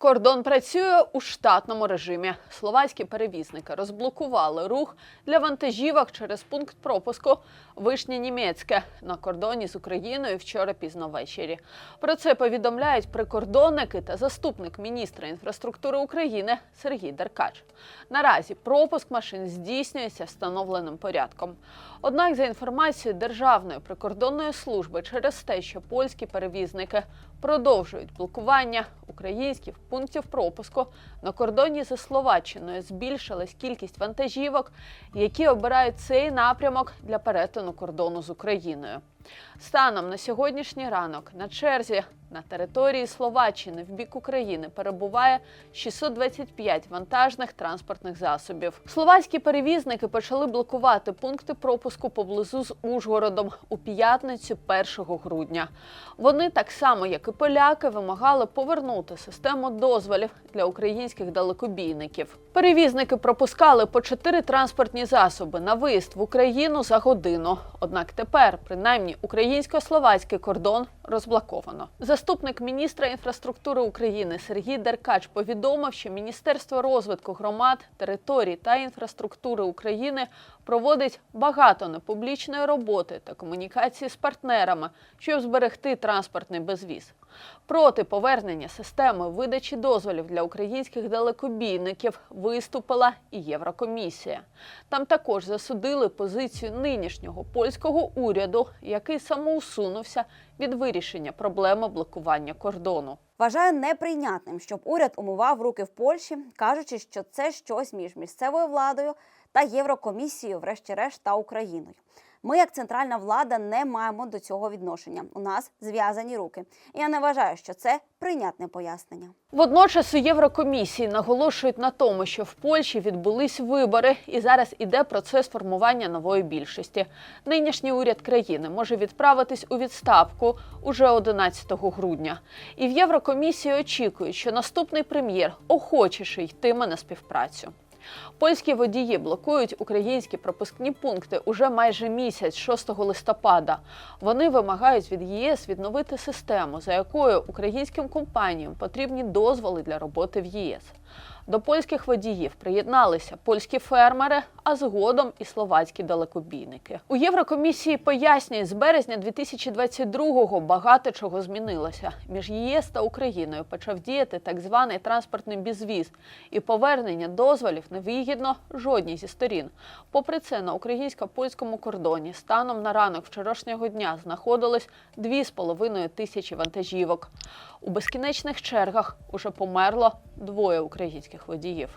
Кордон працює у штатному режимі. Словацькі перевізники розблокували рух для вантажівок через пункт пропуску Вишнє Німецьке на кордоні з Україною вчора пізно ввечері. Про це повідомляють прикордонники та заступник міністра інфраструктури України Сергій Деркач. Наразі пропуск машин здійснюється встановленим порядком. Однак, за інформацією Державної прикордонної служби, через те, що польські перевізники продовжують блокування українських пунктів пропуску на кордоні зі Словаччиною збільшилась кількість вантажівок, які обирають цей напрямок для перетину кордону з Україною. Станом на сьогоднішній ранок на черзі на території Словаччини в бік України перебуває 625 вантажних транспортних засобів. Словацькі перевізники почали блокувати пункти пропуску поблизу з Ужгородом у п'ятницю 1 грудня. Вони так само, як і поляки, вимагали повернути систему дозволів для українських далекобійників. Перевізники пропускали по чотири транспортні засоби на виїзд в Україну за годину. Однак тепер, принаймні, українсько-словацький кордон розблоковано. Заступник міністра інфраструктури України Сергій Деркач повідомив, що Міністерство розвитку громад, територій та інфраструктури України проводить багато непублічної роботи та комунікації з партнерами, щоб зберегти транспортний безвіз. Проти повернення системи видачі дозволів для українських далекобійників виступила і Єврокомісія. Там також засудили позицію нинішнього польського уряду, який самоусунувся від вирішення проблеми блокування кордону. Вважаю неприйнятним, щоб уряд умивав руки в Польщі, кажучи, що це щось між місцевою владою та Єврокомісією, врешті-решт, та Україною. Ми, як центральна влада, не маємо до цього відношення. У нас зв'язані руки. Я не вважаю, що це прийнятне пояснення. Водночас у Єврокомісії наголошують на тому, що в Польщі відбулись вибори, і зараз іде процес формування нової більшості. Нинішній уряд країни може відправитись у відставку уже 11 грудня. І в Єврокомісії очікують, що наступний прем'єр охочіше йтиме на співпрацю. Польські водії блокують українські пропускні пункти уже майже місяць, 6 листопада. Вони вимагають від ЄС відновити систему, за якою українським компаніям потрібні дозволи для роботи в єС. До польських водіїв приєдналися польські фермери, а згодом і словацькі далекобійники. У Єврокомісії пояснюють, з березня 2022-го багато чого змінилося. Між ЄС та Україною почав діяти так званий транспортний безвіз, і повернення дозволів невигідно жодній зі сторін. Попри це, на українсько-польському кордоні станом на ранок вчорашнього дня знаходилось 2,5 тисячі вантажівок. У безкінечних чергах уже померло двоє українських водіїв.